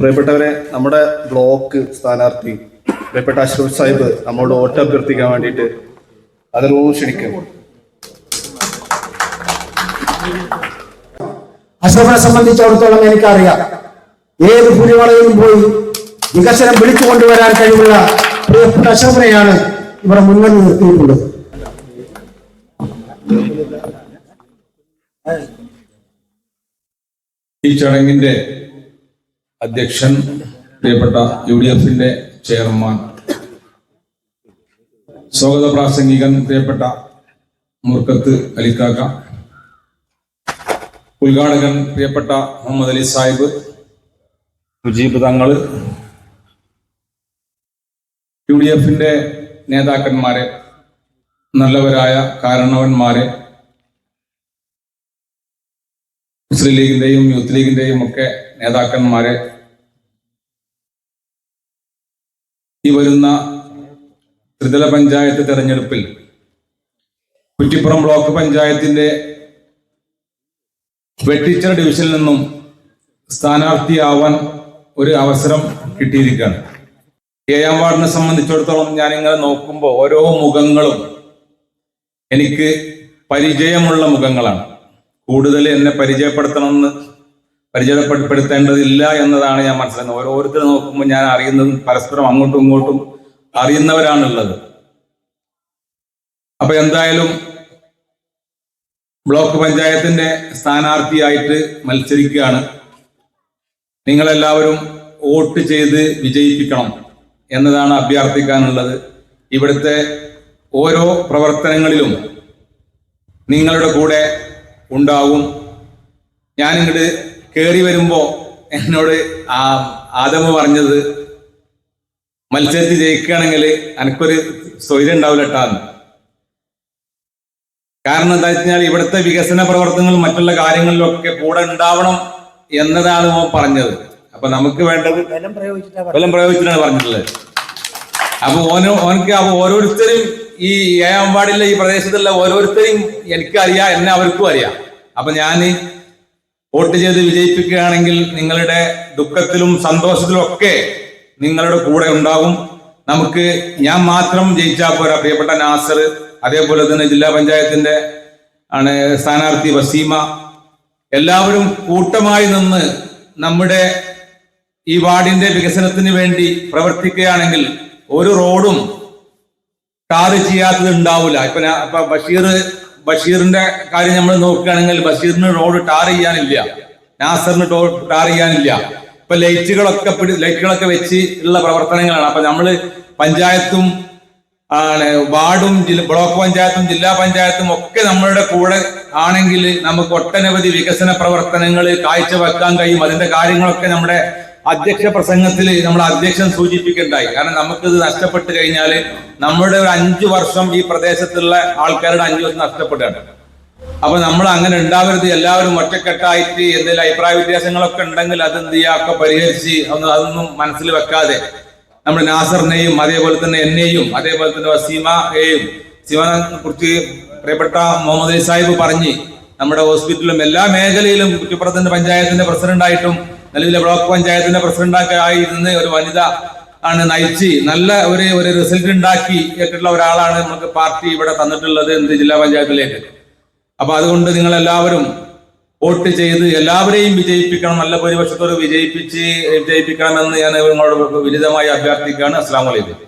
പ്രിയപ്പെട്ടവരെ നമ്മുടെ ബ്ലോക്ക് സ്ഥാനാർത്ഥി പ്രിയപ്പെട്ട അഷ്റഫ് സാഹിബ് നമ്മളോട് വോട്ട് അഭ്യർത്ഥിക്കാൻ വേണ്ടിയിട്ട് അതിലൂടെ ക്ഷണിക്കും അശോകനെ സംബന്ധിച്ചിടത്തോളം എനിക്കറിയാം. ഏത് പുലിവളയിലും പോയി വികസനം വിളിച്ചു കൊണ്ടുവരാൻ കഴിവുള്ള പ്രിയപ്പെട്ട അശോകനെയാണ് ഇവിടെ മുന്നിൽ നിർത്തിയിട്ടുള്ളത്. ഈ ചടങ്ങിന്റെ അധ്യക്ഷൻ പ്രിയപ്പെട്ട യു ഡി എഫിന്റെ ചെയർമാൻ. സ്വാഗത പ്രാസംഗികൻ പ്രിയപ്പെട്ട മുർക്കത്ത് അലിക്കാക്ക. ഉദ്ഘാടകൻ പ്രിയപ്പെട്ട മുഹമ്മദ് അലി സാഹിബ്. മുജീബ് തങ്ങൾ യു ഡി എഫിന്റെ നേതാക്കന്മാരെ നല്ലവരായ കാരണവന്മാരെ മുസ്ലിം ലീഗിന്റെയും യൂത്ത് ലീഗിന്റെയും ഒക്കെ നേതാക്കന്മാരെ ഈ വരുന്ന ത്രിതല പഞ്ചായത്ത് തെരഞ്ഞെടുപ്പിൽ കുറ്റിപ്പുറം ബ്ലോക്ക് പഞ്ചായത്തിന്റെ വെട്ടിച്ചർ ഡിവിഷനിൽ നിന്നും സ്ഥാനാർത്ഥിയാവാൻ ഒരു അവസരം കിട്ടിയിരിക്കുകയാണ്. ഏഴാം വാർഡിനെ സംബന്ധിച്ചിടത്തോളം ഞാൻ ഇങ്ങനെ നോക്കുമ്പോൾ ഓരോ മുഖങ്ങളും എനിക്ക് പരിചയമുള്ള മുഖങ്ങളാണ്. കൂടുതൽ എന്നെ പരിചയപ്പെടുത്തണമെന്ന് പരിചയപ്പെടുത്തേണ്ടതില്ല എന്നതാണ് ഞാൻ മനസ്സിലാക്കുന്നത്. ഓരോരുത്തർ നോക്കുമ്പോൾ ഞാൻ അറിയുന്നതും പരസ്പരം അങ്ങോട്ടും ഇങ്ങോട്ടും അറിയുന്നവരാണുള്ളത്. അപ്പൊ എന്തായാലും ബ്ലോക്ക് പഞ്ചായത്തിന്റെ സ്ഥാനാർത്ഥിയായിട്ട് മത്സരിക്കുകയാണ്. നിങ്ങളെല്ലാവരും വോട്ട് ചെയ്ത് വിജയിപ്പിക്കണം എന്നതാണ് അഭ്യർത്ഥിക്കാനുള്ളത്. ഇവിടുത്തെ ഓരോ പ്രവർത്തനങ്ങളിലും നിങ്ങളുടെ കൂടെ ഉണ്ടാവും. ഞാൻ ഇങ്ങോട്ട് കയറി വരുമ്പോ എന്നോട് ആ ആദമ പറഞ്ഞത് മത്സരത്തിൽ ജയിക്കുകയാണെങ്കിൽ എനിക്കൊരു സ്വൈര്യം ഉണ്ടാവില്ല കേട്ടാന്ന് കാരണം എന്താ വെച്ചാൽ ഇവിടുത്തെ വികസന പ്രവർത്തനങ്ങൾ മറ്റുള്ള കാര്യങ്ങളിലൊക്കെ കൂടെ ഉണ്ടാവണം എന്നതാണ് ഓൻ പറഞ്ഞത്. അപ്പൊ നമുക്ക് വേണ്ടത് ബലം പ്രയോഗിച്ചിട്ടാണ് പറഞ്ഞിട്ടുള്ളത്. അപ്പൊ ഓന് ഓനക്ക് അപ്പൊ ഓരോരുത്തരും ഈ ഏഴാം വാർഡിലെ ഈ പ്രദേശത്തുള്ള ഓരോരുത്തരും എനിക്കറിയാം എന്നെ അവർക്കും അറിയാം. അപ്പൊ ഞാൻ വോട്ട് ചെയ്ത് വിജയിപ്പിക്കുകയാണെങ്കിൽ നിങ്ങളുടെ ദുഃഖത്തിലും സന്തോഷത്തിലും ഒക്കെ നിങ്ങളുടെ കൂടെ ഉണ്ടാകും. നമുക്ക് ഞാൻ മാത്രം ജയിച്ചാൽ പോരാ പ്രിയപ്പെട്ട നാസർ അതേപോലെ തന്നെ ജില്ലാ പഞ്ചായത്തിന്റെ ആണ് സ്ഥാനാർത്ഥി വസീമ. എല്ലാവരും കൂട്ടമായി നിന്ന് നമ്മുടെ ഈ വാർഡിന്റെ വികസനത്തിന് വേണ്ടി പ്രവർത്തിക്കുകയാണെങ്കിൽ ഒരു റോഡും ടാർ ചെയ്യാത്തത് ഉണ്ടാവില്ല. ഇപ്പൊ ബഷീർ ബഷീറിന്റെ കാര്യം നമ്മൾ നോക്കുകയാണെങ്കിൽ ബഷീറിന് റോഡ് ടാർ ചെയ്യാനില്ല. നാസറിന് ടാർ ചെയ്യാനില്ല. ഇപ്പൊ ലൈറ്റുകളൊക്കെ ലൈറ്റുകളൊക്കെ വെച്ച് ഉള്ള പ്രവർത്തനങ്ങളാണ്. അപ്പൊ നമ്മൾ പഞ്ചായത്തും ആണ് വാർഡും ജില്ല ബ്ലോക്ക് പഞ്ചായത്തും ജില്ലാ പഞ്ചായത്തും ഒക്കെ നമ്മളുടെ കൂടെ ആണെങ്കിൽ നമുക്ക് ഒട്ടനവധി വികസന പ്രവർത്തനങ്ങൾ കാഴ്ചവെക്കാൻ കഴിയും. അതിന്റെ കാര്യങ്ങളൊക്കെ നമ്മുടെ അധ്യക്ഷ പ്രസംഗത്തിൽ നമ്മൾ അധ്യക്ഷൻ സൂചിപ്പിക്കണ്ടായി. കാരണം നമുക്കിത് നഷ്ടപ്പെട്ട് കഴിഞ്ഞാൽ നമ്മുടെ ഒരു അഞ്ചു വർഷം ഈ പ്രദേശത്തുള്ള ആൾക്കാരുടെ അഞ്ചു വർഷം നഷ്ടപ്പെടുകയാണ്. അപ്പൊ നമ്മൾ അങ്ങനെ ഉണ്ടാവരുത്. എല്ലാവരും ഒറ്റക്കെട്ടായിട്ട് എന്തെങ്കിലും അഭിപ്രായ വ്യത്യാസങ്ങളൊക്കെ ഉണ്ടെങ്കിൽ അത് എന്ത് ചെയ്യുക? ഒക്കെ പരിഹരിച്ച് ഒന്ന് അതൊന്നും മനസ്സിൽ വെക്കാതെ നമ്മൾ നാസറിനെയും അതേപോലെ തന്നെ എന്നെയും അതേപോലെ തന്നെ വസീമയെയും സീമനെ കുറിച്ച് പ്രിയപ്പെട്ട മുഹമ്മദ് അലി സാഹിബ് പറഞ്ഞ് നമ്മുടെ ഹോസ്പിറ്റലിലും എല്ലാ മേഖലയിലും കുറ്റിപ്പുറത്തിന്റെ പഞ്ചായത്തിന്റെ പ്രസിഡന്റായിട്ടും നിലവിലെ ബ്ലോക്ക് പഞ്ചായത്തിന്റെ പ്രസിഡന്റൊക്കെ ആയിരുന്ന ഒരു വനിത ആണ് നയിച്ച് നല്ല ഒരു ഒരു റിസൾട്ട് ഉണ്ടാക്കി ആയിട്ടുള്ള ഒരാളാണ് നമുക്ക് പാർട്ടി ഇവിടെ തന്നിട്ടുള്ളത് എന്ത് ജില്ലാ പഞ്ചായത്തിലേക്ക്. അപ്പൊ അതുകൊണ്ട് നിങ്ങൾ എല്ലാവരും വോട്ട് ചെയ്ത് എല്ലാവരെയും വിജയിപ്പിക്കണം നല്ല ഭൂരിപക്ഷത്തോട് വിജയിപ്പിച്ച് വിജയിപ്പിക്കണമെന്ന് ഞാൻ നിങ്ങളോട് വിനിതമായി അഭ്യർത്ഥിക്കുകയാണ്. അസ്സാം വലൈക്കും